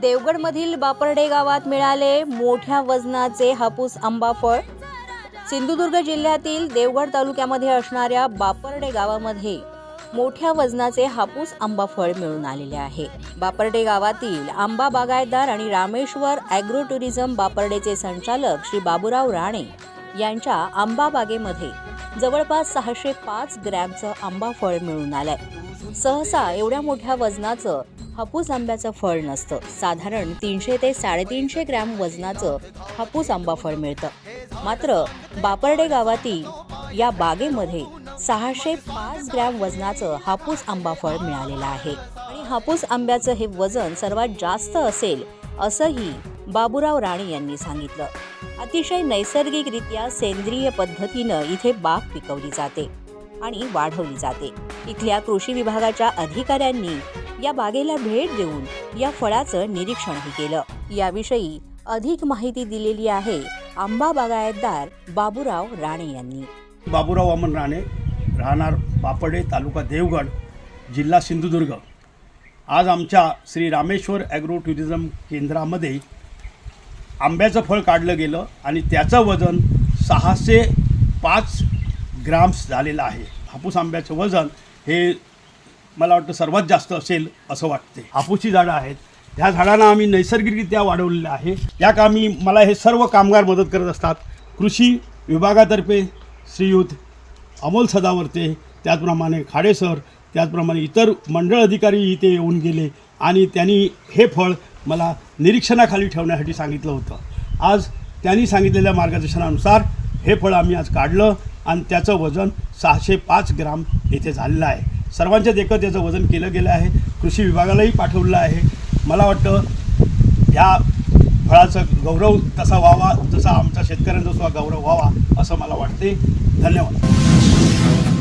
देवगडमधील बापर्डे गावात मिळाले मोठ्या वजनाचे हापूस आंबा फळ. सिंधुदुर्ग जिल्ह्यातील देवगड तालुक्यामध्ये असणाऱ्या बापर्डे गावामध्ये मोठ्या वजनाचे हापूस आंबा फळ मिळून आलेले आहे. बापर्डे गावातील आंबा बागायतदार आणि रामेश्वर ॲग्रो टुरिझम बापर्डेचे संचालक श्री बाबुराव राणे यांच्या आंबा बागेमध्ये जवळपास सहाशे पाच ग्रॅमचं आंबा फळ मिळून आलंय. सहसा एवढ्या मोठ्या वजनाचं हापूस आंब्याचं फळ नसतं. साधारण तीनशे ते साडेतीनशे ग्रॅम वजनाचं हापूस आंबा फळ मिळतं. मात्र बापर्डे गावातील या बागेमध्ये सहाशे पाच ग्रॅम वजनाचं हापूस आंबा फळ मिळालेलं आहे. आणि हापूस आंब्याचं हे वजन सर्वात जास्त असेल असंही बाबूराव राणे यांनी सांगितलं. अतिशय नैसर्गिकरित्या सेंद्रिय पद्धतीनं इथे बाग पिकवली जाते आणि वाढवली जाते. इथल्या कृषी विभागाच्या अधिकाऱ्यांनी या बागेला भेट देऊन या फळाचं निरीक्षणही केलं. याविषयी अधिक माहिती दिलेली आहे आंबा बागायतदार बाबूराव राणे यांनी. बाबूराव अमन राणे राहणार बापडे तालुका देवगड जिल्हा सिंधुदुर्ग. आज आमच्या श्री रामेश्वर ॲग्रो टुरिझम केंद्रामध्ये आंब्याचं फळ काढलं गेलं आणि त्याचं वजन सहाशे पाच ग्राम्स झालेलं आहे. हापूस आंब्याचं वजन हे मला वाटतं सर्वात जास्त असेल असं वाटते. हापूसची झाडं आहेत. ह्या झाडांना आम्ही नैसर्गिकरित्या वाढवलेलं आहे. या कामी मला हे सर्व कामगार मदत करत असतात. कृषी विभागातर्फे श्रीयुत अमोल सदावर्ते त्याचप्रमाणे खाडे सर त्याचप्रमाणे इतर मंडळ अधिकारी इथे येऊन गेले आणि त्यांनी हे फळ मला निरीक्षणाखाली ठेवण्यासाठी सांगितलं होतं. आज त्यांनी सांगितलेल्या मार्गदर्शनानुसार हे फळ आम्ही आज काढलं आणि त्याचं वजन सहाशे पाच ग्राम येथे झालेलं आहे. सर्वांच्या देखत त्याचं वजन केलं गेलं आहे. कृषी विभागालाही पाठवलं आहे. मला वाटतं ह्या फळाचा गौरव तसा व्हावा जसा आमच्या शेतकऱ्यांचा सुद्धा गौरव व्हावा असं मला वाटते. धन्यवाद.